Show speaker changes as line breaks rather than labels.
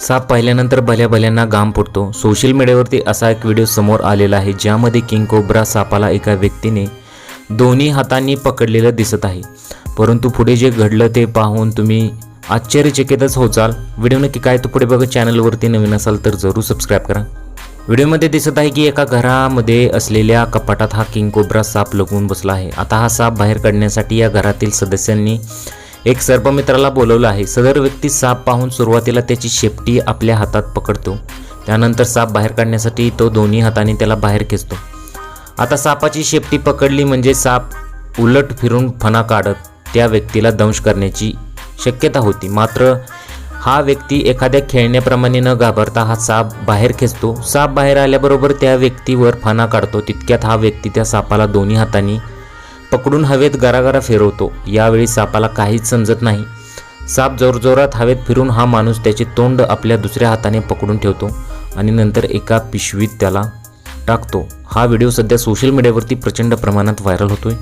साप पाहिल्यानंतर भल्या भल्यांना घाम फुटतो. सोशल मीडियावरती असा एक व्हिडिओ समोर आलेला आहे ज्यामध्ये किंग कोब्रा सापाला एका व्यक्तीने दोन्ही हातांनी पकडलेलं दिसत आहे. परंतु पुढे जे घडलं ते पाहून तुम्ही आश्चर्यचकितच होचाल. व्हिडिओ नक्की काय तो पुढे बघा चॅनलवरती नवीन असाल तर जरूर सबस्क्राईब करा. व्हिडिओमध्ये दिसत आहे की एका घरामध्ये असलेल्या कपाटात हा किंग कोब्रा साप लपवून बसला आहे. आता हा साप बाहेर काढण्यासाठी या घरातील सदस्यांनी एक सर्पमित्राला बोलवलं आहे. सदर व्यक्ती साप पाहून सुरुवातीला त्याची शेपटी आपल्या हातात पकडतो. त्यानंतर साप बाहेर काढण्यासाठी तो दोन्ही हाताने त्याला बाहेर खेचतो. आता सापाची शेपटी पकडली म्हणजे साप उलट फिरून फणा काढत त्या व्यक्तीला दंश करण्याची शक्यता होती. मात्र हा व्यक्ती एखाद्या खेळण्याप्रमाणे न घाबरता हा साप बाहेर खेचतो. साप बाहेर आल्याबरोबर त्या व्यक्तीवर फणा काढतो. तितक्यात हा व्यक्ती त्या सापाला दोन्ही हातांनी पकडून हवेत गरागरा फिरवतो. यावेळी सापाला काहीच समजत नाही. साप जोरजोरात हवेत फिरून हा माणूस त्याचे तोंड आपल्या दुसऱ्या हाताने पकडून ठेवतो आणि नंतर एका पिशवीत त्याला टाकतो. हा व्हिडिओ सध्या सोशल मीडियावरती प्रचंड प्रमाणात व्हायरल होतोय.